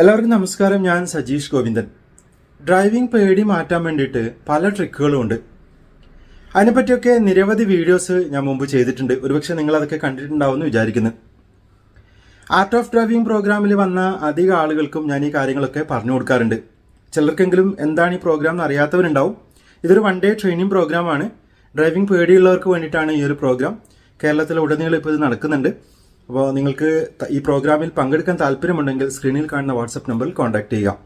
എല്ലാവർക്കും നമസ്കാരം. ഞാൻ സജീഷ് ഗോവിന്ദൻ. ഡ്രൈവിംഗ് പേടി മാറ്റാൻ വേണ്ടിയിട്ട് പല ട്രിക്കുകളും ഉണ്ട്. അതിനെപ്പറ്റിയൊക്കെ നിരവധി വീഡിയോസ് ഞാൻ മുമ്പ് ചെയ്തിട്ടുണ്ട്. ഒരുപക്ഷെ നിങ്ങൾ അതൊക്കെ കണ്ടിട്ടുണ്ടാവുമെന്ന് വിചാരിക്കുന്നു. ആർട്ട് ഓഫ് ഡ്രൈവിംഗ് പ്രോഗ്രാമിൽ വന്ന അധിക ആളുകൾക്കും ഞാൻ ഈ കാര്യങ്ങളൊക്കെ പറഞ്ഞു കൊടുക്കാറുണ്ട്. ചിലർക്കെങ്കിലും എന്താണ് ഈ പ്രോഗ്രാം എന്ന് അറിയാത്തവരുണ്ടാവും. ഇതൊരു വൺ ഡേ ട്രെയിനിങ് പ്രോഗ്രാമാണ് ഡ്രൈവിംഗ് പേടിയുള്ളവർക്ക് വേണ്ടിയിട്ടാണ് ഈ ഒരു പ്രോഗ്രാം കേരളത്തിലെ ഉടനീളം ഇപ്പോൾ ഇത് നടക്കുന്നുണ്ട്. അപ്പോൾ നിങ്ങൾക്ക് ഈ പ്രോഗ്രാമിൽ പങ്കെടുക്കാൻ താല്പര്യമുണ്ടെങ്കിൽ സ്ക്രീനിൽ കാണുന്ന വാട്സപ്പ് നമ്പറിൽ കോൺടാക്ട് ചെയ്യുക.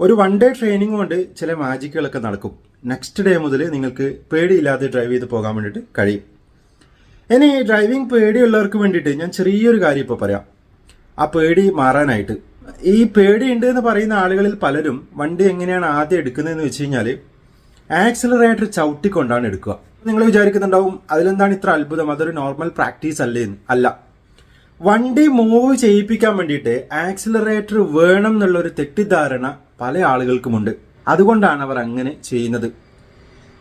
ഒരു വൺ ഡേ ട്രെയിനിങ് കൊണ്ട് ചില മാജിക്കുകളൊക്കെ നടക്കും. നെക്സ്റ്റ് ഡേ മുതൽ നിങ്ങൾക്ക് പേടിയില്ലാതെ ഡ്രൈവ് ചെയ്ത് പോകാൻ വേണ്ടിയിട്ട് കഴിയും. ഇനി ഡ്രൈവിംഗ് പേടിയുള്ളവർക്ക് വേണ്ടിയിട്ട് ഞാൻ ചെറിയൊരു കാര്യം ഇപ്പോൾ പറയാം. ആ പേടി മാറാനായിട്ട്. ഈ പേടി ഉണ്ട് എന്ന് പറയുന്ന ആളുകളിൽ പലരും വണ്ടി എങ്ങനെയാണ് ആദ്യം എടുക്കുന്നതെന്ന് വെച്ച് കഴിഞ്ഞാൽ ആക്സിലറേറ്റർ ചവിട്ടിക്കൊണ്ടാണ് എടുക്കുക. നിങ്ങൾ വിചാരിക്കുന്നുണ്ടാവും അതിലെന്താണ് ഇത്ര അത്ഭുതം? അതൊരു നോർമൽ പ്രാക്ടീസ് അല്ലേ അല്ല. വണ്ടി മൂവ് ചെയ്യിപ്പിക്കാൻ വേണ്ടിയിട്ട് ആക്സിലറേറ്റർ വേണം എന്നുള്ള ഒരു തെറ്റിദ്ധാരണ പല ആളുകൾക്കുമുണ്ട്. അതുകൊണ്ടാണ് അവർ അങ്ങനെ ചെയ്യുന്നത്.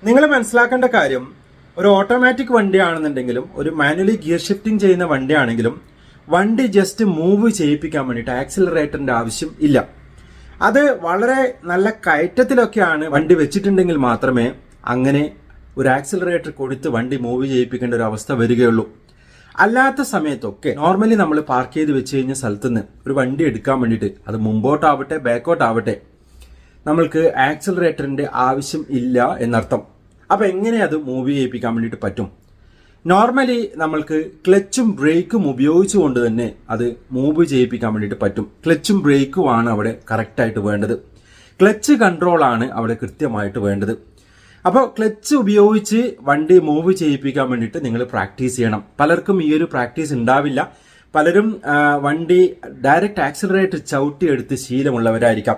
നിങ്ങൾ മനസ്സിലാക്കേണ്ട കാര്യം ഒരു ഓട്ടോമാറ്റിക് വണ്ടിയാണെന്നുണ്ടെങ്കിലും ഒരു മാനുവലി ഗിയർ ഷിഫ്റ്റിംഗ് ചെയ്യുന്ന വണ്ടിയാണെങ്കിലും വണ്ടി ജസ്റ്റ് മൂവ് ചെയ്യിപ്പിക്കാൻ വേണ്ടിയിട്ട് ആക്സിലറേറ്ററിന്റെ ആവശ്യം ഇല്ല. അത് വളരെ നല്ല കയറ്റത്തിലൊക്കെയാണ് വണ്ടി വെച്ചിട്ടുണ്ടെങ്കിൽ മാത്രമേ അങ്ങനെ ഒരു ആക്സിലറേറ്റർ കൊടുത്ത് വണ്ടി മൂവ് ചെയ്യിപ്പിക്കേണ്ട ഒരു അവസ്ഥ വരികയുള്ളൂ. അല്ലാത്ത സമയത്തൊക്കെ നോർമലി നമ്മൾ പാർക്ക് ചെയ്ത് വെച്ച് കഴിഞ്ഞ സ്ഥലത്ത് നിന്ന് ഒരു വണ്ടി എടുക്കാൻ വേണ്ടിയിട്ട് അത് മുമ്പോട്ടാവട്ടെ ബാക്കോട്ടാവട്ടെ നമ്മൾക്ക് ആക്സിലറേറ്ററിന്റെ ആവശ്യം ഇല്ല എന്നർത്ഥം. അപ്പൊ എങ്ങനെ അത് മൂവ് ചെയ്യിപ്പിക്കാൻ വേണ്ടിയിട്ട് പറ്റും? നോർമലി നമ്മൾക്ക് ക്ലച്ചും ബ്രേക്കും ഉപയോഗിച്ചുകൊണ്ട് തന്നെ അത് മൂവ് ചെയ്യിപ്പിക്കാൻ വേണ്ടിയിട്ട് പറ്റും. ക്ലച്ചും ബ്രേക്കും ആണ് അവിടെ കറക്റ്റായിട്ട് വേണ്ടത്. ക്ലച്ച് കൺട്രോളാണ് അവിടെ കൃത്യമായിട്ട് വേണ്ടത്. അപ്പോൾ ക്ലച്ച് ഉപയോഗിച്ച് വണ്ടി മൂവ് ചെയ്യിപ്പിക്കാൻ വേണ്ടിയിട്ട് നിങ്ങൾ പ്രാക്ടീസ് ചെയ്യണം. പലർക്കും ഈ ഒരു പ്രാക്ടീസ് ഉണ്ടാവില്ല. പലരും വണ്ടി ഡയറക്റ്റ് ആക്സിലറേറ്റ് ചവിട്ടി എടുത്ത് ശീലമുള്ളവരായിരിക്കാം.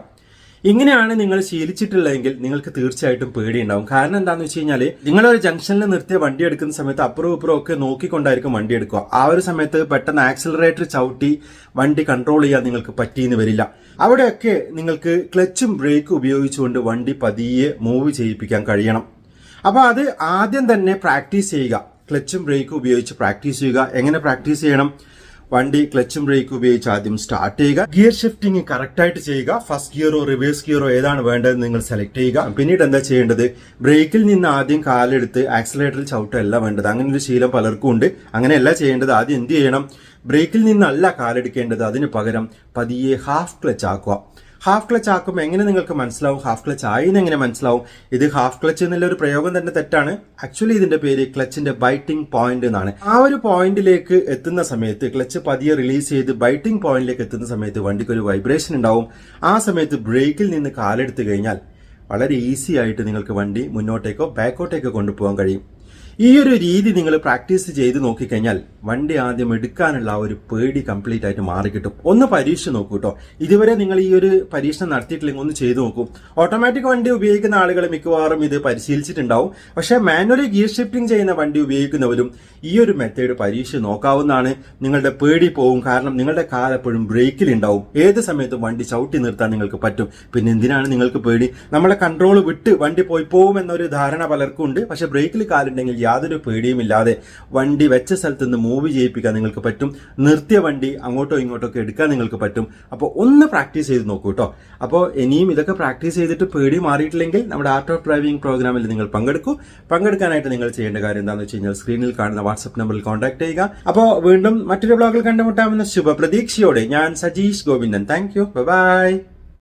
ഇങ്ങനെയാണ് നിങ്ങൾ ശീലിച്ചിട്ടുള്ളതെങ്കിൽ നിങ്ങൾക്ക് തീർച്ചയായിട്ടും പേടിയുണ്ടാവും. കാരണം എന്താണെന്ന് വെച്ച് കഴിഞ്ഞാൽ നിങ്ങളൊരു ജംഗ്ഷനിൽ നിർത്തിയ വണ്ടി എടുക്കുന്ന സമയത്ത് അപ്പുറവും ഇപ്പുറവും ഒക്കെ നോക്കിക്കൊണ്ടായിരിക്കും വണ്ടി എടുക്കുക. ആ ഒരു സമയത്ത് പെട്ടെന്ന് ആക്സിലറേറ്റർ ചവിട്ടി വണ്ടി കൺട്രോൾ ചെയ്യാൻ നിങ്ങൾക്ക് പറ്റിയെന്ന് വരില്ല. അവിടെയൊക്കെ നിങ്ങൾക്ക് ക്ലച്ചും ബ്രേക്കും ഉപയോഗിച്ചുകൊണ്ട് വണ്ടി പതിയെ മൂവ് ചെയ്യിപ്പിക്കാൻ കഴിയണം. അപ്പോൾ അത് ആദ്യം തന്നെ പ്രാക്ടീസ് ചെയ്യുക. ക്ലച്ചും ബ്രേക്കും ഉപയോഗിച്ച് പ്രാക്ടീസ് ചെയ്യുക. എങ്ങനെ പ്രാക്ടീസ് ചെയ്യണം? വണ്ടി ക്ലച്ചും ബ്രേക്ക് ഉപയോഗിച്ച് ആദ്യം സ്റ്റാർട്ട് ചെയ്യുക. ഗിയർ ഷിഫ്റ്റിംഗ് കറക്റ്റ് ആയിട്ട് ചെയ്യുക. ഫസ്റ്റ് ഗിയറോ റിവേഴ്സ് ഗിയറോ ഏതാണ് വേണ്ടത് നിങ്ങൾ സെലക്ട് ചെയ്യുക. പിന്നീട് എന്താ ചെയ്യേണ്ടത്? ബ്രേക്കിൽ നിന്ന് ആദ്യം കാലെടുത്ത് ആക്സിലേറ്ററിൽ ചവിട്ടല്ല വേണ്ടത്. അങ്ങനെ ഒരു ശീലം പലർക്കും ഉണ്ട്. അങ്ങനെയല്ല ചെയ്യേണ്ടത്. ആദ്യം എന്ത് ചെയ്യണം? ബ്രേക്കിൽ നിന്നല്ല കാലെടുക്കേണ്ടത്. അതിന് പകരം പതിയെ ഹാഫ് ക്ലച്ച് ആക്കുക. ഹാഫ് ക്ലച്ച് ആക്കുമ്പോൾ എങ്ങനെ നിങ്ങൾക്ക് മനസ്സിലാവും? ഹാഫ് ക്ലച്ച് ആയി എന്ന് എങ്ങനെ മനസ്സിലാവും? ഇത് ഹാഫ് ക്ലച്ച് എന്നുള്ള ഒരു പ്രയോഗം തന്നെ തെറ്റാണ്. ആക്ച്വലി ഇതിന്റെ പേര് ക്ലച്ചിന്റെ ബൈറ്റിംഗ് പോയിന്റ് എന്നാണ്. ആ ഒരു പോയിന്റിലേക്ക് എത്തുന്ന സമയത്ത് ക്ലച്ച് പതിയെ റിലീസ് ചെയ്ത് ബൈറ്റിംഗ് പോയിന്റിലേക്ക് എത്തുന്ന സമയത്ത് വണ്ടിക്ക് ഒരു വൈബ്രേഷൻ ഉണ്ടാവും. ആ സമയത്ത് ബ്രേക്കിൽ നിന്ന് കാലെടുത്ത് കഴിഞ്ഞാൽ വളരെ ഈസി ആയിട്ട് നിങ്ങൾക്ക് വണ്ടി മുന്നോട്ടേക്കോ ബാക്കോട്ടേക്കോ കൊണ്ടുപോകാൻ കഴിയും. ഈ ഒരു രീതി നിങ്ങൾ പ്രാക്ടീസ് ചെയ്ത് നോക്കിക്കഴിഞ്ഞാൽ വണ്ടി ആദ്യം എടുക്കാനുള്ള ആ ഒരു പേടി കംപ്ലീറ്റ് ആയിട്ട് മാറിക്കിട്ടും. ഒന്ന് പരീക്ഷ നോക്കൂ കേട്ടോ. ഇതുവരെ നിങ്ങൾ ഈ ഒരു പരീക്ഷണം നടത്തിയിട്ടില്ലെങ്കിൽ ഒന്ന് ചെയ്തു നോക്കൂ. ഓട്ടോമാറ്റിക് വണ്ടി ഉപയോഗിക്കുന്ന ആളുകൾ മിക്കവാറും ഇത് പരിശീലിച്ചിട്ടുണ്ടാവും. പക്ഷേ മാനുവലി ഗിയർ ഷിഫ്റ്റിംഗ് ചെയ്യുന്ന വണ്ടി ഉപയോഗിക്കുന്നവരും ഈ ഒരു മെത്തേഡ് പരീക്ഷ നോക്കാവുന്നതാണ്. നിങ്ങളുടെ പേടി പോവും. കാരണം നിങ്ങളുടെ കാർ എപ്പോഴും ബ്രേക്കിൽ ഉണ്ടാവും. ഏത് സമയത്തും വണ്ടി ചവിട്ടി നിർത്താൻ നിങ്ങൾക്ക് പറ്റും. പിന്നെ എന്തിനാണ് നിങ്ങൾക്ക് പേടി? നമ്മളെ കൺട്രോൾ വിട്ട് വണ്ടി പോയി പോകും എന്നൊരു ധാരണ പലർക്കും ഉണ്ട്. പക്ഷെ ബ്രേക്കിൽ കാലുണ്ടെങ്കിൽ യാതൊരു പേടിയും ഇല്ലാതെ വണ്ടി വെച്ച സ്ഥലത്ത് നിന്ന് മൂവ് ചെയ്യിപ്പിക്കാൻ നിങ്ങൾക്ക് പറ്റും. നിർത്തിയ വണ്ടി അങ്ങോട്ടോ ഇങ്ങോട്ടോ ഒക്കെ എടുക്കാൻ നിങ്ങൾക്ക് പറ്റും. അപ്പോൾ ഒന്ന് പ്രാക്ടീസ് ചെയ്ത് നോക്കൂ കേട്ടോ അപ്പോൾ ഇനിയും ഇതൊക്കെ പ്രാക്ടീസ് ചെയ്തിട്ട് പേടി മാറിയിട്ടില്ലെങ്കിൽ നമ്മുടെ ആർട്ട് ഓഫ് ഡ്രൈവിംഗ് പ്രോഗ്രാമിൽ നിങ്ങൾ പങ്കെടുക്കൂ. പങ്കെടുക്കാനായിട്ട് നിങ്ങൾ ചെയ്യേണ്ട കാര്യം എന്താണെന്ന് വെച്ച് കഴിഞ്ഞാൽ സ്ക്രീനിൽ കാണുന്ന വാട്സ്ആപ്പ് നമ്പറിൽ കോൺടാക്ട് ചെയ്യുക. അപ്പോൾ വീണ്ടും മറ്റൊരു ബ്ലോഗിൽ കണ്ടുമുട്ടാമെന്ന ശുഭപ്രതീക്ഷയോടെ ഞാൻ Sajeesh Govindan. Thank you bye